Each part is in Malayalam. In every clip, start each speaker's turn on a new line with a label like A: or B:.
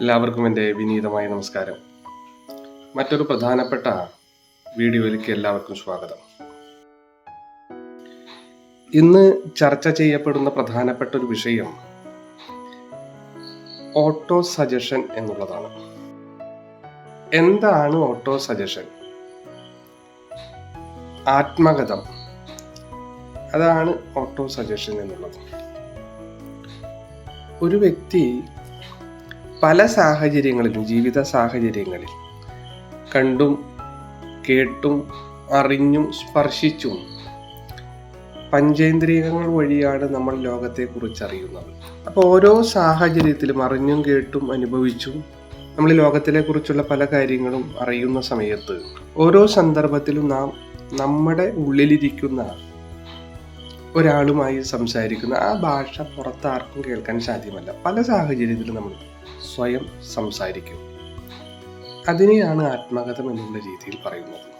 A: എല്ലാവർക്കും എന്റെ വിനീതമായ നമസ്കാരം. മറ്റൊരു പ്രധാനപ്പെട്ട വീഡിയോയിലേക്ക് എല്ലാവർക്കും സ്വാഗതം. ഇന്ന് ചർച്ച ചെയ്യപ്പെടുന്ന പ്രധാനപ്പെട്ട ഒരു വിഷയം ഓട്ടോ സജഷൻ എന്നുള്ളതാണ്. എന്താണ് ഓട്ടോ സജഷൻ? ആത്മകഥം. അതാണ് ഓട്ടോ സജഷൻ എന്നുള്ളത്. ഒരു വ്യക്തി പല സാഹചര്യങ്ങളിലും ജീവിത സാഹചര്യങ്ങളിൽ കണ്ടും കേട്ടും അറിഞ്ഞും സ്പർശിച്ചും പഞ്ചേന്ദ്രിയങ്ങൾ വഴിയാണ് നമ്മൾ ലോകത്തെക്കുറിച്ച് അറിയുന്നത് അപ്പോൾ ഓരോ സാഹചര്യത്തിലും അറിഞ്ഞും കേട്ടും അനുഭവിച്ചും നമ്മൾ ലോകത്തിലെ കുറിച്ചുള്ള പല കാര്യങ്ങളും അറിയുന്ന സമയത്ത് ഓരോ സന്ദർഭത്തിലും നാം നമ്മുടെ ഉള്ളിലിരിക്കുന്ന ഒരാളുമായി സംസാരിക്കുന്ന ആ ഭാഷ പുറത്താർക്കും കേൾക്കാൻ സാധ്യമല്ല. പല സാഹചര്യത്തിലും നമ്മൾ സ്വയം സംസാരിക്കും. അതിനെയാണ് ആത്മകഥം എന്നുള്ള രീതിയിൽ പറയുന്നത്.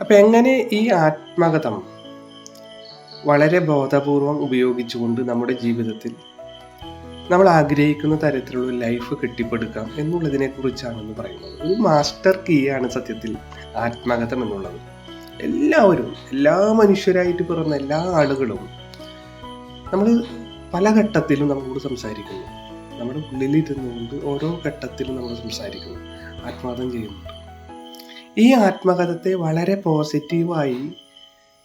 A: അപ്പം എങ്ങനെ ഈ ആത്മകഥം വളരെ ബോധപൂർവം ഉപയോഗിച്ചുകൊണ്ട് നമ്മുടെ ജീവിതത്തിൽ നമ്മൾ ആഗ്രഹിക്കുന്ന തരത്തിലുള്ള ലൈഫ് കെട്ടിപ്പടുക്കാം എന്നുള്ളതിനെ കുറിച്ചാണെന്ന് പറയുന്നത്. ഒരു മാസ്റ്റർ കീയാണ് സത്യത്തിൽ ആത്മകഥം എന്നുള്ളത്. എല്ലാവരും എല്ലാ മനുഷ്യരായിട്ട് പിറന്ന എല്ലാ ആളുകളും നമ്മൾ പല ഘട്ടത്തിലും നമ്മളോട് സംസാരിക്കുന്നു. നമ്മുടെ ഉള്ളിലിരുന്നുകൊണ്ട് ഓരോ ഘട്ടത്തിലും നമ്മൾ സംസാരിക്കുന്നു ആത്മകഥം ചെയ്യുന്നുണ്ട്. ഈ ആത്മകഥത്തെ വളരെ പോസിറ്റീവായി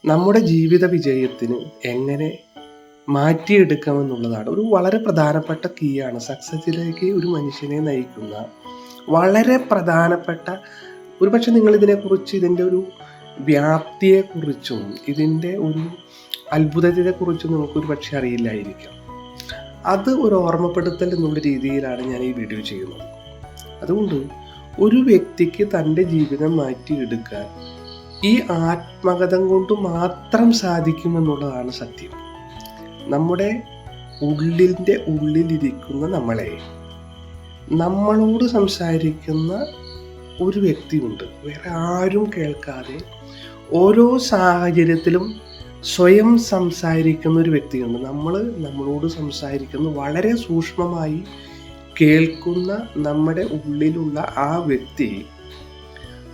A: നമ്മുടെ ജീവിത വിജയത്തിന് എങ്ങനെ മാറ്റിയെടുക്കാമെന്നുള്ളതാണ്. ഒരു വളരെ പ്രധാനപ്പെട്ട കീയാണ്. സക്സസിലേക്ക് ഒരു മനുഷ്യനെ നയിക്കുന്ന വളരെ പ്രധാനപ്പെട്ട ഒരുപക്ഷെ നിങ്ങൾ ഇതിനെക്കുറിച്ച് ഇതിന്റെ ഒരു വ്യാപ്തിയെക്കുറിച്ചും ഇതിന്റെ ഒരു അത്ഭുതത്തെക്കുറിച്ചും നമുക്കൊരു പക്ഷെ അറിയില്ലായിരിക്കാം. അത് ഒരു ഓർമ്മപ്പെടുത്തൽ എന്നുള്ള രീതിയിലാണ് ഞാൻ ഈ വീഡിയോ ചെയ്യുന്നത്. അതുകൊണ്ട് ഒരു വ്യക്തിക്ക് തന്റെ ജീവിതം മാറ്റിയെടുക്കാൻ ഈ ആത്മകഥം കൊണ്ട് മാത്രം സാധിക്കുമെന്നുള്ളതാണ് സത്യം. നമ്മുടെ ഉള്ളിന്റെ ഉള്ളിലിരിക്കുന്ന നമ്മളെ നമ്മളോട് സംസാരിക്കുന്ന ഒരു വ്യക്തിയുണ്ട്. വേറെ ആരും കേൾക്കാതെ ഓരോ സാഹചര്യത്തിലും സ്വയം സംസാരിക്കുന്ന ഒരു വ്യക്തിയുണ്ട്. നമ്മൾ നമ്മളോട് സംസാരിക്കുന്ന വളരെ സൂക്ഷ്മമായി കേൾക്കുന്ന നമ്മുടെ ഉള്ളിലുള്ള ആ വ്യക്തി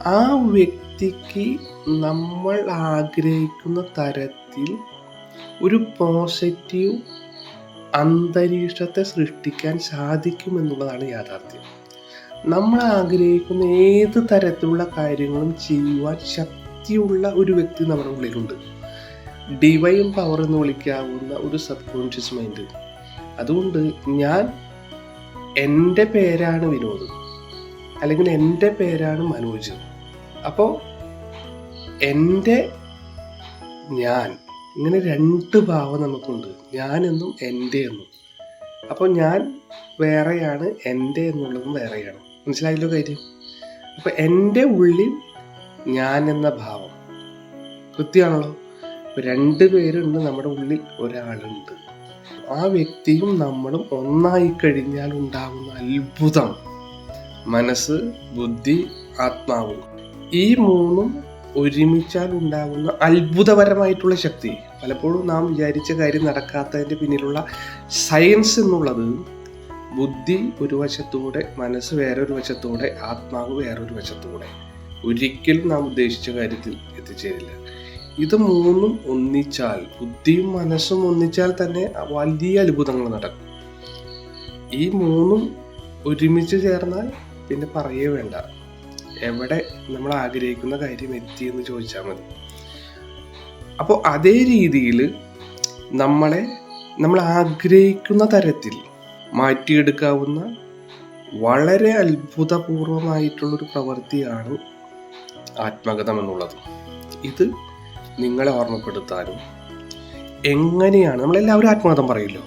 A: ആ വ്യക്തിക്ക് നമ്മൾ ആഗ്രഹിക്കുന്ന തരത്തിൽ ഒരു പോസിറ്റീവ് അന്തരീക്ഷത്തെ സൃഷ്ടിക്കാൻ സാധിക്കുമെന്നുള്ളതാണ് യാഥാർത്ഥ്യം. നമ്മൾ ആഗ്രഹിക്കുന്ന ഏത് തരത്തിലുള്ള കാര്യങ്ങളും ചെയ്യുവാൻ ശക്തിയുള്ള ഒരു വ്യക്തി നമ്മുടെ ഉള്ളിലുണ്ട്. ഡിവൈൻ പവർ എന്ന് വിളിക്കാവുന്ന ഒരു സബ് കോൺഷ്യസ് മൈൻഡ് അതുകൊണ്ട് ഞാൻ എന്റെ പേരാണ് വിനോദ്. അല്ലെങ്കിൽ എന്റെ പേരാണ് മനോജ്. അപ്പോൾ എന്റെ ഞാൻ ഇങ്ങനെ രണ്ട് ഭാവം നമുക്കുണ്ട്. ഞാനെന്നും എന്റെ എന്നും. അപ്പോൾ ഞാൻ വേറെയാണ് എന്റെ എന്നുള്ളതും വേറെയാണ്. മനസ്സിലായല്ലോ കാര്യം? അപ്പോൾ എന്റെ ഉള്ളിൽ ഞാൻ എന്ന ഭാവം. കൃത്യമാണല്ലോ? രണ്ട് പേരുണ്ട് നമ്മുടെ ഉള്ളിൽ ഒരാളുണ്ട്. ആ വ്യക്തിയും നമ്മളും ഒന്നായി കഴിഞ്ഞാൽ ഉണ്ടാകുന്ന അത്ഭുതം. മനസ്സ് ബുദ്ധി ആത്മാവ്. ഈ മൂന്നും ഒരുമിച്ചാൽ ഉണ്ടാകുന്ന അത്ഭുതപരമായിട്ടുള്ള ശക്തി. പലപ്പോഴും നാം വിചാരിച്ച കാര്യം നടക്കാത്തതിന്റെ പിന്നിലുള്ള സയൻസ് എന്നുള്ളത് ബുദ്ധി ഒരു വശത്തൂടെ മനസ്സ് വേറൊരു വശത്തൂടെ ആത്മാവ് വേറൊരു വശത്തൂടെ. ഒരിക്കലും നാം ഉദ്ദേശിച്ച കാര്യത്തിൽ എത്തിച്ചേരില്ല. ഇത് മൂന്നും ഒന്നിച്ചാൽ ബുദ്ധിയും മനസ്സും ഒന്നിച്ചാൽ തന്നെ വലിയ അത്ഭുതങ്ങൾ നടക്കും. ഈ മൂന്നും ഒരുമിച്ച് ചേർന്നാൽ പിന്നെ പറയേ വേണ്ട. എവിടെ നമ്മൾ ആഗ്രഹിക്കുന്ന കാര്യം എത്തി എന്ന് ചോദിച്ചാൽ മതി. അപ്പോൾ അതേ രീതിയിൽ നമ്മളെ നമ്മൾ ആഗ്രഹിക്കുന്ന തരത്തിൽ മാറ്റിയെടുക്കാവുന്ന വളരെ അത്ഭുതപൂർവമായിട്ടുള്ളൊരു പ്രവൃത്തിയാണ് ആത്മകഥം എന്നുള്ളത്. ഇത് നിങ്ങളെ ഓർമ്മപ്പെടുത്താനും എങ്ങനെയാണ്? നമ്മളെല്ലാവരും ആത്മാർത്ഥം പറയില്ലോ.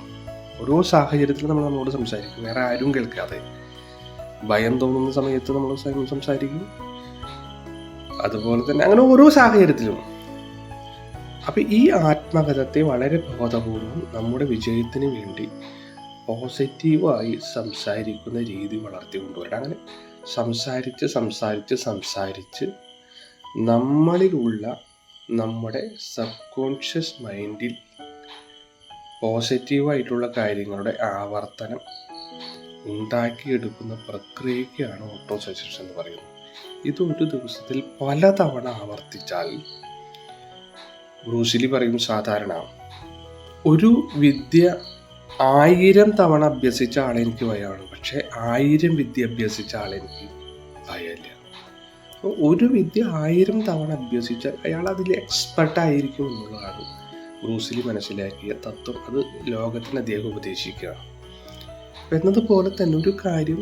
A: ഓരോ സാഹചര്യത്തിൽ നമ്മൾ നമ്മളോട് സംസാരിക്കും. വേറെ ആരും കേൾക്കാതെ. ഭയം തോന്നുന്ന സമയത്ത് നമ്മൾ സംസാരിക്കും. അതുപോലെ തന്നെ അങ്ങനെ ഓരോ സാഹചര്യത്തിലും. അപ്പം ഈ ആത്മകഥത്തെ വളരെ ബോധപൂർവം നമ്മുടെ വിജയത്തിന് വേണ്ടി പോസിറ്റീവായി സംസാരിക്കുന്ന രീതി വളർത്തി കൊണ്ടുവരണം. അങ്ങനെ സംസാരിച്ച് സംസാരിച്ച് സംസാരിച്ച് നമ്മളിലുള്ള നമ്മുടെ സബ് കോൺഷ്യസ് മൈൻഡിൽ പോസിറ്റീവായിട്ടുള്ള കാര്യങ്ങളുടെ ആവർത്തനം ഉണ്ടാക്കിയെടുക്കുന്ന പ്രക്രിയയ്ക്കാണ് ഓട്ടോ സജഷൻ എന്ന് പറയുന്നത്. ഇത് ഒരു ദിവസത്തിൽ പലതവണ ആവർത്തിച്ചാൽ ബ്രൂസിലി പറയും സാധാരണ ഒരു വിദ്യ ആയിരം തവണ അഭ്യസിച്ച ആളെനിക്ക് ഭയമാണ് പക്ഷെ ആയിരം വിദ്യ അഭ്യസിച്ച ആളെനിക്ക് ഭയമില്ല. അപ്പോൾ ഒരു വിദ്യ ആയിരം തവണ അഭ്യസിച്ചാൽ അയാൾ അതിൽ എക്സ്പെർട്ട് ആയിരിക്കും എന്നുള്ളതാണ് ബ്രൂസിലി മനസ്സിലാക്കിയ തത്വം. അത് ലോകത്തിന് അദ്ദേഹം ഉപദേശിക്കുക എന്നതുപോലെ തന്നെ ഒരു കാര്യം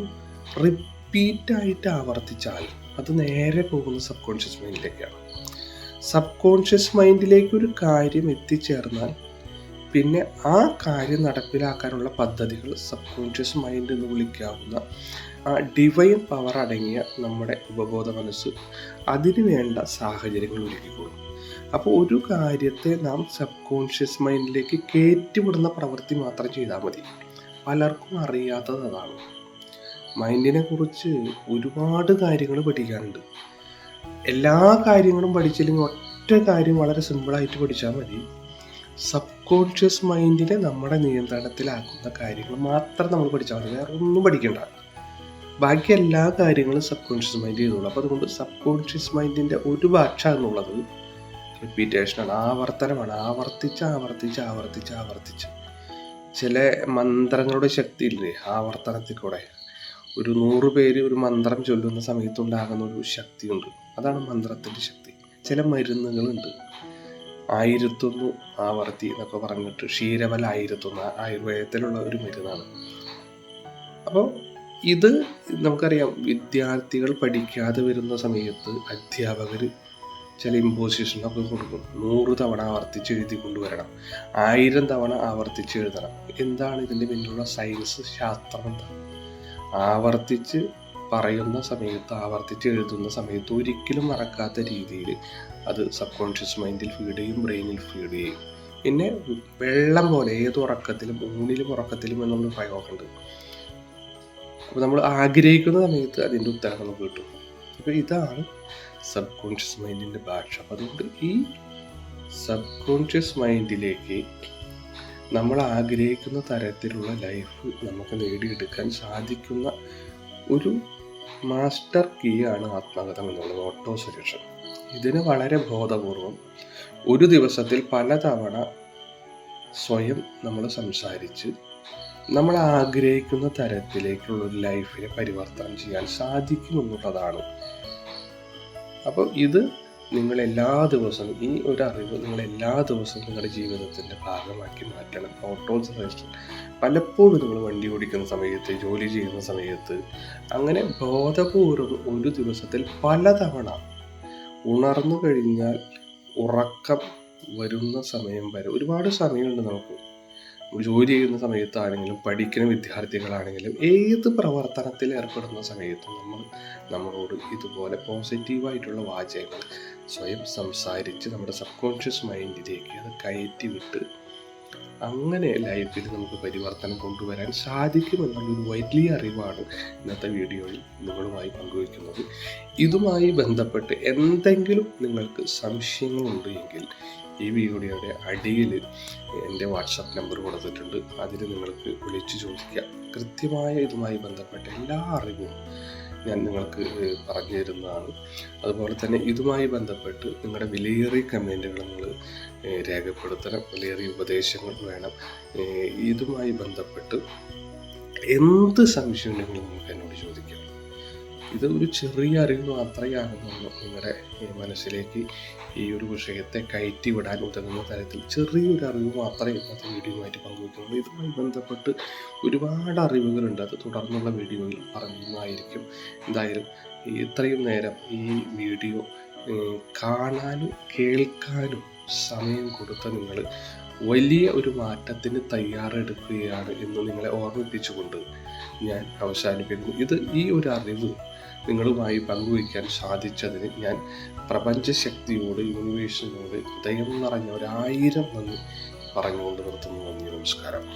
A: റിപ്പീറ്റായിട്ട് ആവർത്തിച്ചാൽ അത് നേരെ പോകുന്ന സബ് കോൺഷ്യസ് മൈൻഡിലേക്കാണ് സബ് കോൺഷ്യസ് മൈൻഡിലേക്ക് ഒരു കാര്യം എത്തിച്ചേർന്നാൽ പിന്നെ ആ കാര്യം നടപ്പിലാക്കാനുള്ള പദ്ധതികൾ സബ് കോൺഷ്യസ് മൈൻഡ് എന്ന് വിളിക്കാവുന്ന ആ ഡിവൈൻ പവർ അടങ്ങിയ നമ്മുടെ ഉപബോധ മനസ്സ് അതിന് വേണ്ട സാഹചര്യങ്ങൾ ഒരുക്കിക്കൊള്ളും അപ്പോൾ ഒരു കാര്യത്തെ നാം സബ് കോൺഷ്യസ് മൈൻഡിലേക്ക് കയറ്റിവിടുന്ന പ്രവൃത്തി മാത്രം ചെയ്താൽ മതി. പലർക്കും അറിയാത്തത് അതാണ് മൈൻഡിനെ കുറിച്ച് ഒരുപാട് കാര്യങ്ങൾ പഠിക്കാനുണ്ട്. എല്ലാ കാര്യങ്ങളും പഠിച്ചില്ലെങ്കിൽ ഒറ്റ കാര്യം വളരെ സിമ്പിളായിട്ട് പഠിച്ചാൽ മതി. സബ് കോൺഷ്യസ് മൈൻഡിനെ നമ്മുടെ നിയന്ത്രണത്തിലാക്കുന്ന കാര്യങ്ങൾ മാത്രം നമ്മൾ പഠിച്ചാൽ മതി. വേറെ ഒന്നും പഠിക്കേണ്ട. ബാക്കി എല്ലാ കാര്യങ്ങളും സബ് കോൺഷ്യസ് മൈൻഡ് ചെയ്തോളൂ. അപ്പോൾ അതുകൊണ്ട് സബ് കോൺഷ്യസ് മൈൻഡിന്റെ ഒരു ഭാഷ എന്നുള്ളത് റിപ്പീറ്റേഷനാണ് ആവർത്തനമാണ്. ആവർത്തിച്ച് ആവർത്തിച്ച് ആവർത്തിച്ച് ആവർത്തിച്ച്. ചില മന്ത്രങ്ങളുടെ ശക്തി ഇല്ലേ ആവർത്തനത്തിൽ കൂടെ ഒരു നൂറ് പേര് ഒരു മന്ത്രം ചൊല്ലുന്ന സമയത്തുണ്ടാകുന്ന ഒരു ശക്തിയുണ്ട്. അതാണ് മന്ത്രത്തിന്റെ ശക്തി. ചില മരുന്നുകളുണ്ട്. ആയിരത്തൊന്ന് ആവർത്തി എന്നൊക്കെ പറഞ്ഞിട്ട് ക്ഷീരവല ആയിരത്തൊന്ന് ആയുർവേദത്തിലുള്ള ഒരു മരുന്നാണ്. അപ്പോൾ ഇത് നമുക്കറിയാം വിദ്യാർത്ഥികൾ പഠിക്കാതെ വരുന്ന സമയത്ത് അധ്യാപകർ ചില ഇമ്പോസിഷനൊക്കെ കൊടുക്കും. നൂറ് തവണ ആവർത്തിച്ച് എഴുതി കൊണ്ടുവരണം. ആയിരം തവണ ആവർത്തിച്ച് എഴുതണം. എന്താണ് ഇതിന്റെ പിന്നിലുള്ള സയൻസ് ശാസ്ത്രം എന്താ? ആവർത്തിച്ച് പറയുന്ന സമയത്ത് ആവർത്തിച്ച് എഴുതുന്ന സമയത്ത് ഒരിക്കലും മറക്കാത്ത രീതിയിൽ അത് സബ് കോൺഷ്യസ് മൈൻഡിൽ ഫീഡ് ചെയ്യും ബ്രെയിനിൽ ഫീഡ് ചെയ്യും. പിന്നെ വെള്ളം പോലെ ഏത് ഉറക്കത്തിലും ഊണിലും ഉറക്കത്തിലും എന്നുള്ള പ്രയോഗമുണ്ട്. അപ്പോൾ നമ്മൾ ആഗ്രഹിക്കുന്ന സമയത്ത് അതിന്റെ ഉത്തരം നമുക്ക് കിട്ടും. അപ്പോൾ ഇതാണ് സബ് കോൺഷ്യസ് മൈൻഡിന്റെ ഭാഷ. അപ്പം അതുകൊണ്ട് ഈ സബ് കോൺഷ്യസ് മൈൻഡിലേക്ക് നമ്മൾ ആഗ്രഹിക്കുന്ന തരത്തിലുള്ള ലൈഫ് നമുക്ക് നേടിയെടുക്കാൻ സാധിക്കുന്ന ഒരു മാസ്റ്റർ കീ ആണ് ആത്മകഥം എന്നുള്ളത് ഓട്ടോ സൊല്യൂഷൻ ഇതിന് വളരെ ബോധപൂർവം ഒരു ദിവസത്തിൽ പലതവണ സ്വയം നമ്മൾ സംസാരിച്ച് നമ്മൾ ആഗ്രഹിക്കുന്ന തരത്തിലേക്കുള്ള ഒരു ലൈഫിനെ പരിവർത്തനം ചെയ്യാൻ സാധിക്കുമെന്നുള്ളതാണ്. അപ്പോൾ ഇത് നിങ്ങൾ എല്ലാ ദിവസവും ഈ ഒരു അറിവ് നിങ്ങൾ എല്ലാ ദിവസവും നിങ്ങളുടെ ജീവിതത്തിന്റെ ഭാഗമാക്കി മാറ്റണം. ഓട്ടോ സജഷൻ പലപ്പോഴും നിങ്ങൾ വണ്ടി ഓടിക്കുന്ന സമയത്ത് ജോലി ചെയ്യുന്ന സമയത്ത് അങ്ങനെ ബോധപൂർവം ഒരു ദിവസത്തിൽ പലതവണ ഉണർന്നു കഴിഞ്ഞാൽ ഉറക്കം വരുന്ന സമയം വരെ ഒരുപാട് സമയമുണ്ട് നമുക്ക്. ജോലി ചെയ്യുന്ന സമയത്താണെങ്കിലും പഠിക്കുന്ന വിദ്യാർത്ഥികളാണെങ്കിലും ഏത് പ്രവർത്തനത്തിൽ ഏർപ്പെടുന്ന സമയത്തും നമ്മൾ നമ്മളോട് ഇതുപോലെ പോസിറ്റീവായിട്ടുള്ള വാചകങ്ങൾ സ്വയം സംസാരിച്ച് നമ്മുടെ സബ് കോൺഷ്യസ് മൈൻഡിലേക്ക് അത് കയറ്റി വിട്ട് അങ്ങനെ ലൈഫിൽ നമുക്ക് പരിവർത്തനം കൊണ്ടുവരാൻ സാധിക്കുമെന്നുള്ളൊരു വലിയ അറിവാണ് ഇന്നത്തെ വീഡിയോയിൽ നിങ്ങളുമായി പങ്കുവയ്ക്കുന്നത്. ഇതുമായി ബന്ധപ്പെട്ട് എന്തെങ്കിലും നിങ്ങൾക്ക് സംശയങ്ങളുണ്ട് എങ്കിൽ ഈ വീഡിയോയുടെ അടിയിൽ എന്റെ വാട്സപ്പ് നമ്പർ കൊടുത്തിട്ടുണ്ട്. അതിൽ നിങ്ങൾക്ക് വിളിച്ചു ചോദിക്കാം കൃത്യമായ ഇതുമായി ബന്ധപ്പെട്ട എല്ലാ അറിവും ഞാൻ നിങ്ങൾക്ക് പറഞ്ഞു തരുന്നതാണ്. അതുപോലെ തന്നെ ഇതുമായി ബന്ധപ്പെട്ട് നിങ്ങളുടെ വിലയേറിയ കമന്റുകൾ നിങ്ങൾ രേഖപ്പെടുത്തണം. വിലയേറിയ ഉപദേശങ്ങൾ വേണം. ഇതുമായി ബന്ധപ്പെട്ട് എന്ത് സംശയം ഉണ്ടെങ്കിലും നിങ്ങൾക്ക് എന്നോട് ചോദിക്കാം. ഇത് ഒരു ചെറിയ അറിവ് മാത്രമേ നിങ്ങളുടെ മനസ്സിലേക്ക് ഈ ഒരു വിഷയത്തെ കയറ്റി വിടാൻ ഉതകുന്ന തരത്തിൽ ചെറിയൊരു അറിവ് മാത്രമേ ഇന്നത്തെ വീഡിയോയുമായിട്ട് പങ്കുവയ്ക്കുന്നുള്ളൂ ഇതുമായി ബന്ധപ്പെട്ട് ഒരുപാട് അറിവുകളുണ്ട്. അത് തുടർന്നുള്ള വീഡിയോയിൽ പറയുന്നതായിരിക്കും. എന്തായാലും ഇത്രയും നേരം ഈ വീഡിയോ കാണാനും കേൾക്കാനും സമയം കൊടുത്ത നിങ്ങൾ വലിയ ഒരു മാറ്റത്തിന് തയ്യാറെടുക്കുകയാണ് എന്ന് നിങ്ങളെ ഓർമ്മിപ്പിച്ചുകൊണ്ട് ഞാൻ അവസാനിപ്പിക്കുന്നു. ഇത് ഈ ഒരു അറിവ് നിങ്ങളുമായി പങ്കുവയ്ക്കാൻ സാധിച്ചതിന് ഞാൻ പ്രപഞ്ചശക്തിയോട് യൂണിവേഴ്സിനോട് ഹൃദയം നിറഞ്ഞ ഒരായിരം നന്ദി പറഞ്ഞുകൊണ്ട് നിർത്തുന്നു. നന്ദി നമസ്കാരം.